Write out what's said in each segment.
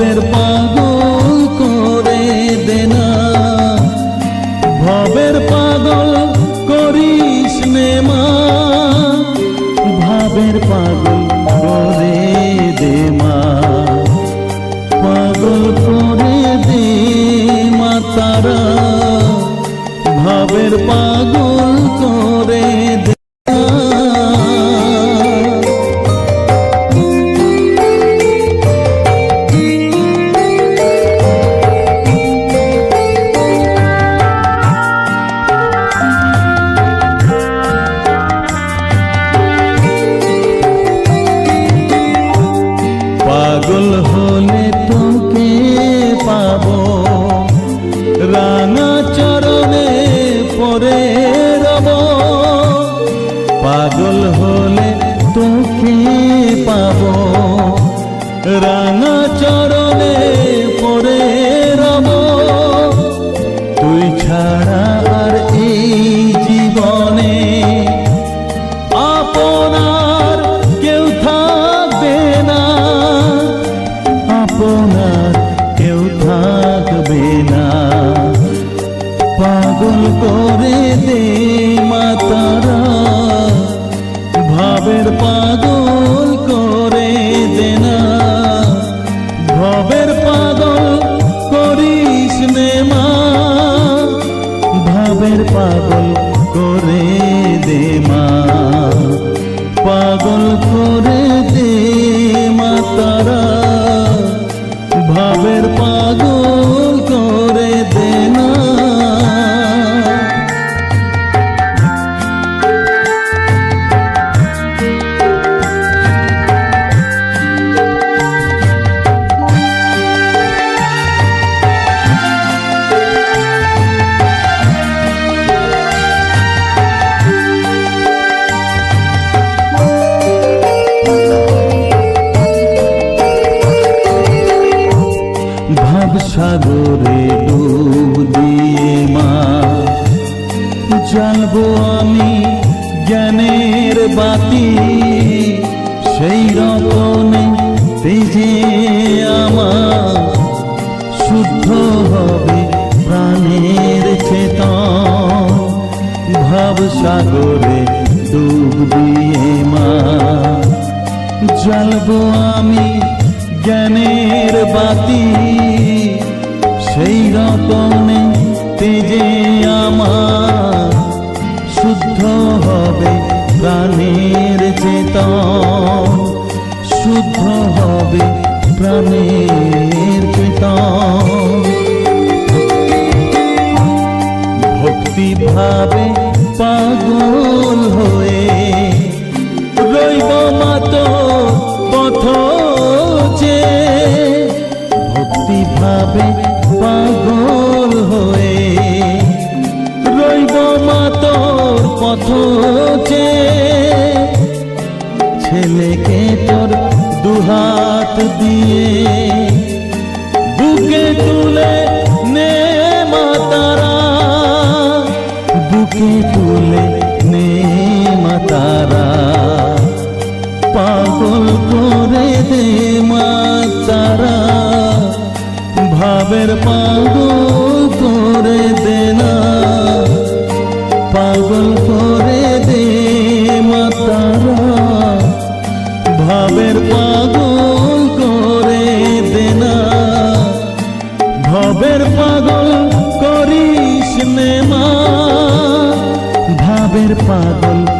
ser bom. পাগল হলে তোকে পাবো। রাঙা চর মানব সাগরে ডুব দিয়ে মা। জানব আমি জ্ঞানের বাতি, সেই রকমে তেজে আমার শুদ্ধ হবে প্রাণের চেতন, ভাব সাগরে ডুব দিয়ে মা। জ্বালবো আমি জ্ঞানের বাতি পবনে তেজে আমার শুদ্ধ হবে প্রাণের চেতন, শুদ্ধ হবে প্রাণের চেতন। ভক্তি ভাবে পাগল হয়ে খোঁজে ছেলেকে তোর দুহাত দিয়ে বুকে তুলে নে মাতারা। বুকে তুলে নে মাতারা। পাগল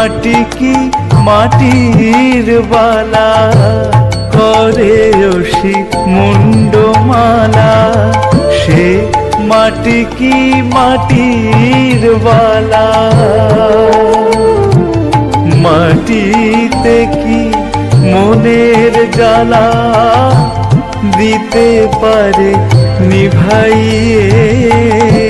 মাটি কি মাটির বালা? করে ওষি মুন্ডমালা সে মাটি কি মাটির বালা? মাটিতে কি মনের জ্বালা দিতে পারে নিভাইয়ে?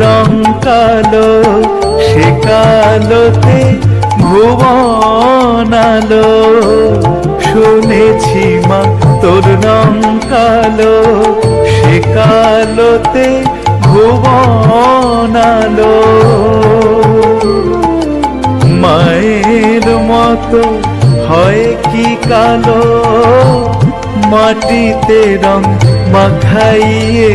রং কালো সে কালোতে ভুবন শুনেছি মা, তোর রং কালো সে কালোতে ভুবন মায়ের মতো হয় কি কালো, মাটিতে রং মাখাইয়ে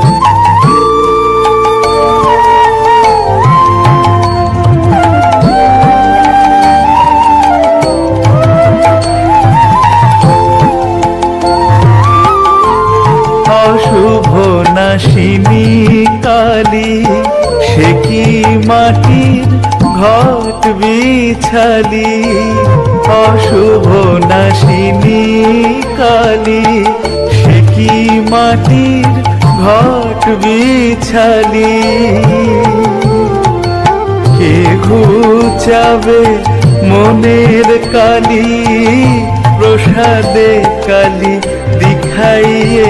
নাশিনী কালী, সে কি মাটির ঘট বিছালি? অশুভ নাশিনী কালী, সে কি মাটির ঘট বিছালি? কে ঘুচাবে মনের কালি, প্রসাদে কালি দিখাইয়ে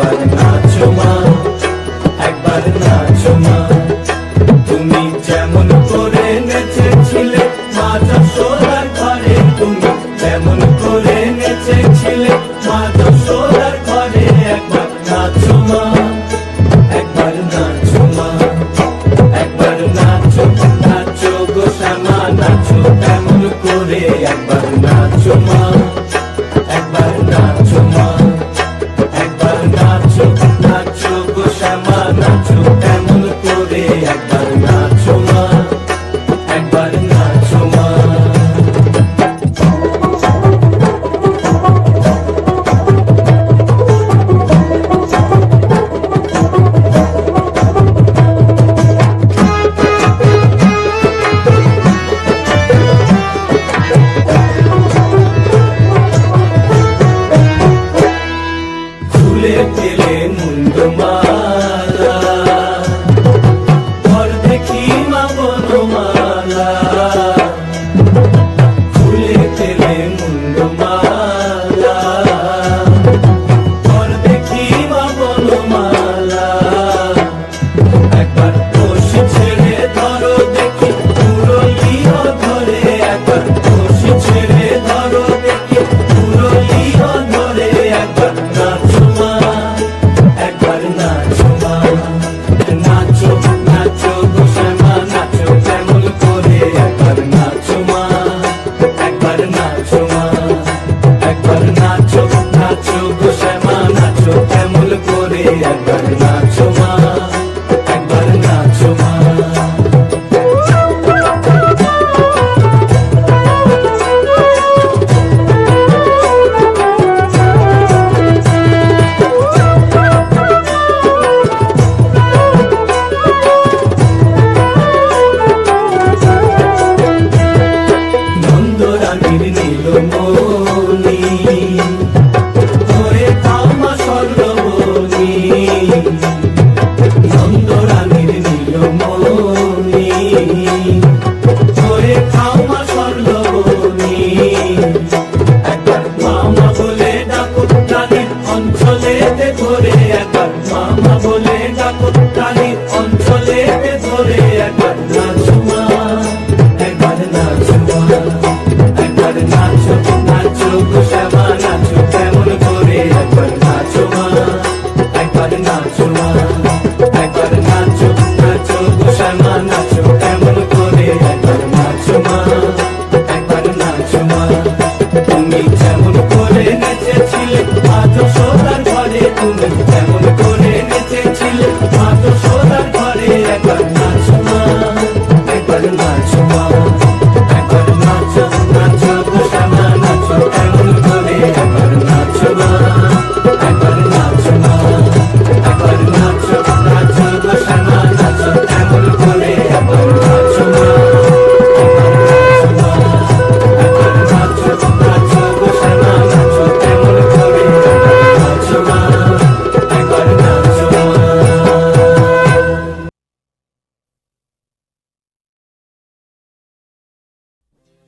but not.